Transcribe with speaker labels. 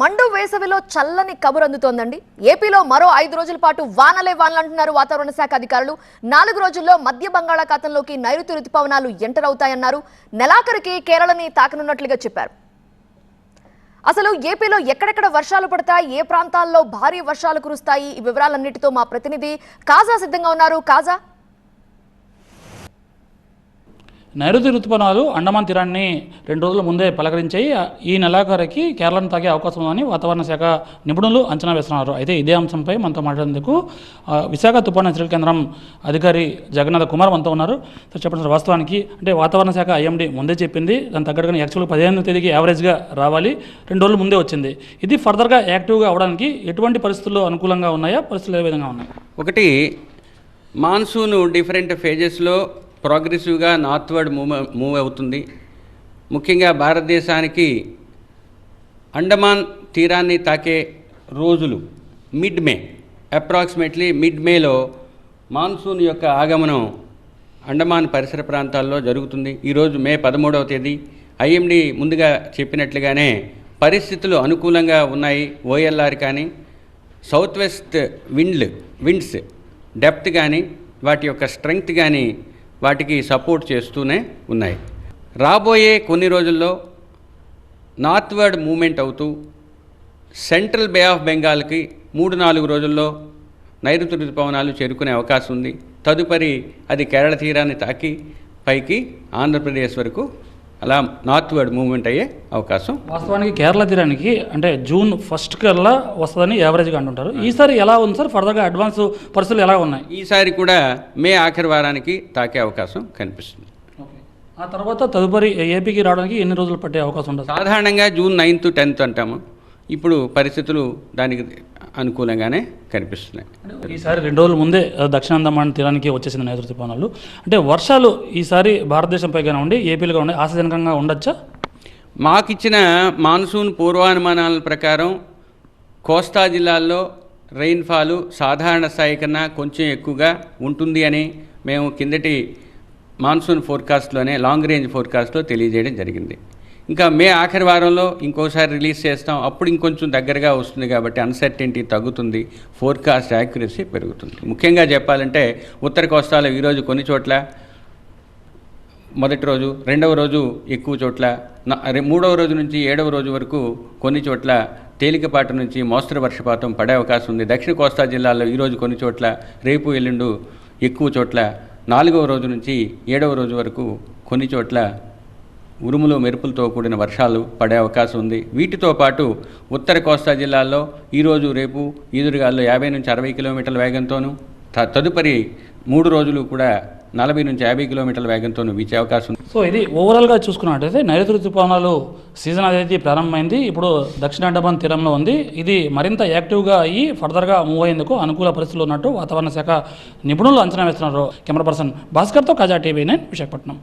Speaker 1: మండు వేసవిలో చల్లని కబురు అందుతోందండి ఏపీలో మరో ఐదు రోజుల పాటు వానలే వానలు అంటున్నారు వాతావరణ శాఖ అధికారులు. నాలుగు రోజుల్లో మధ్య బంగాళాఖాతంలోకి నైరుతి రుతుపవనాలు ఎంటర్ అవుతాయన్నారు నెలాఖరికి కేరళని తాకనున్నట్లుగా చెప్పారు. అసలు ఏపీలో ఎక్కడెక్కడ వర్షాలు పడతాయి? ఏ ప్రాంతాల్లో భారీ వర్షాలు కురుస్తాయి? ఈ వివరాలన్నిటితో మా ప్రతినిధి కాజా సిద్ధంగా ఉన్నారు. కాజా?
Speaker 2: నైరుతి రుతుపవనాలు అండమాన్ తీరాన్ని రెండు రోజుల ముందే పలకరించాయి. ఈ నెలాఖరికి కేరళను తాగే అవకాశం ఉందని వాతావరణ శాఖ నిపుణులు అంచనా వేస్తున్నారు. అయితే ఇదే అంశంపై మనతో మాట్లాడేందుకు విశాఖ తుఫాను హెచ్చరిక కేంద్రం అధికారి జగన్నాథ్ కుమార్ మనతో ఉన్నారు. సార్ చెప్పండి సార్ వాస్తవానికి అంటే వాతావరణ శాఖ ఐఎండి ముందే చెప్పింది. దాని తగ్గట్టుగా యాక్చువల్గా పదిహేను తేదీకి యావరేజ్గా రావాలి. రెండు రోజులు ముందే వచ్చింది. ఇది ఫర్దర్గా యాక్టివ్గా అవడానికి ఎటువంటి పరిస్థితుల్లో అనుకూలంగా ఉన్నాయా? పరిస్థితులు ఏ విధంగా ఉన్నాయి?
Speaker 3: ఒకటి మాన్సూన్ డిఫరెంట్ ఫేజెస్లో ప్రోగ్రెసివ్గా నార్త్వర్డ్ మూవ్ మూవ్ అవుతుంది. ముఖ్యంగా భారతదేశానికి అండమాన్ తీరాన్ని తాకే రోజులు మిడ్ మే అప్రాక్సిమేట్లీ మిడ్ మేలో మాన్సూన్ యొక్క ఆగమనం అండమాన్ పరిసర ప్రాంతాల్లో జరుగుతుంది. ఈరోజు మే పదమూడవ తేదీ. ఐఎండి ముందుగా చెప్పినట్లుగానే పరిస్థితులు అనుకూలంగా ఉన్నాయి. ఓఎల్ఆర్ కానీ సౌత్ వెస్ట్ విండ్లు విండ్స్ డెప్త్ కానీ వాటి యొక్క స్ట్రెంగ్త్ కానీ వాటికి సపోర్ట్ చేస్తూనే ఉన్నాయి. రాబోయే కొన్ని రోజుల్లో నార్త్వర్డ్ మూమెంట్ అవుతూ సెంట్రల్ బే ఆఫ్ బెంగాల్కి మూడు నాలుగు రోజుల్లో నైరుతి ఋతుపవనాలు చేరుకునే అవకాశం ఉంది. తదుపరి అది కేరళ తీరాన్ని తాకి పైకి ఆంధ్రప్రదేశ్ వరకు అలా నార్త్వర్డ్ మూమెంట్ అయ్యే అవకాశం.
Speaker 2: వాస్తవానికి కేరళ తీరానికి అంటే జూన్ ఫస్ట్ కల్లా వస్తుందని యావరేజ్గా అంటుంటారు. ఈసారి ఎలా ఉంది సార్? ఫర్దర్గా అడ్వాన్స్ పరిస్థితులు ఎలా ఉన్నాయి?
Speaker 3: ఈసారి కూడా మే ఆఖరి వారానికి తాకే అవకాశం కనిపిస్తుంది.
Speaker 2: ఆ తర్వాత తదుపరి ఏపీకి రావడానికి ఎన్ని రోజులు పట్టే అవకాశం ఉంటుంది?
Speaker 3: సాధారణంగా జూన్ నైన్త్ టెన్త్ అంటాము. ఇప్పుడు పరిస్థితులు దానికి అనుకూలంగానే కనిపిస్తున్నాయి.
Speaker 2: ఈసారి రెండు రోజుల ముందే ఆ, దక్షిణ అండమాన్ తీరానికి వచ్చేసింది నైరుతి ఋతుపవనాలు అంటే వర్షాలు ఈసారి భారతదేశంపై కానివ్వండి ఏపీలో కానివ్వండి ఆశాజనకంగా ఉండొచ్చా?
Speaker 3: మాకిచ్చిన మాన్సూన్ పూర్వానుమానాల ప్రకారం కోస్తా జిల్లాల్లో రెయిన్ఫాలు సాధారణ స్థాయి కన్నా కొంచెం ఎక్కువగా ఉంటుంది అని మేము కిందటి మాన్సూన్ ఫోర్కాస్ట్లోనే లాంగ్ రేంజ్ ఫోర్కాస్ట్లో తెలియజేయడం జరిగింది. ఇంకా మే ఆఖరి వారంలో ఇంకోసారి రిలీజ్ చేస్తాం. అప్పుడు ఇంకొంచెం దగ్గరగా వస్తుంది కాబట్టి అన్సర్టెంటీ తగ్గుతుంది. ఫోర్కాస్ట్ యాక్యురసీ పెరుగుతుంది. ముఖ్యంగా చెప్పాలంటే ఉత్తర కోస్తాలో ఈరోజు కొన్ని చోట్ల మొదటి రోజు రెండవ రోజు ఎక్కువ చోట్ల మూడవ రోజు నుంచి ఏడవ రోజు వరకు కొన్ని చోట్ల తేలికపాటి నుంచి మోస్తరు వర్షపాతం పడే అవకాశం ఉంది. దక్షిణ కోస్తా జిల్లాలో ఈరోజు కొన్ని చోట్ల రేపు ఎల్లుండు ఎక్కువ చోట్ల నాలుగవ రోజు నుంచి ఏడవ రోజు వరకు కొన్ని చోట్ల ఉరుములు మెరుపులతో కూడిన వర్షాలు పడే అవకాశం ఉంది. వీటితో పాటు ఉత్తర కోస్తా జిల్లాల్లో ఈరోజు రేపు ఈదురుగాల్లో యాభై నుంచి అరవై కిలోమీటర్ల వేగంతోనూ త- తదుపరి మూడు రోజులు కూడా నలభై నుంచి యాభై కిలోమీటర్ల వేగంతోనూ వీచే అవకాశం ఉంది.
Speaker 2: సో ఇది ఓవరాల్గా చూసుకున్నట్టయితే నైరుతి ఋతుపవనాలు సీజన్ అనేది ప్రారంభమైంది. ఇప్పుడు దక్షిణ అండమాన్ తీరంలో ఉంది. ఇది మరింత యాక్టివ్గా అయ్యి ఫర్దర్గా మూవ్ అయ్యేందుకు అనుకూల పరిస్థితులు ఉన్నట్టు వాతావరణ శాఖ నిపుణులు అంచనా వేస్తున్నారు. కెమెరా పర్సన్ భాస్కర్తో కాజా టీవీ నైన్ విశాఖపట్నం.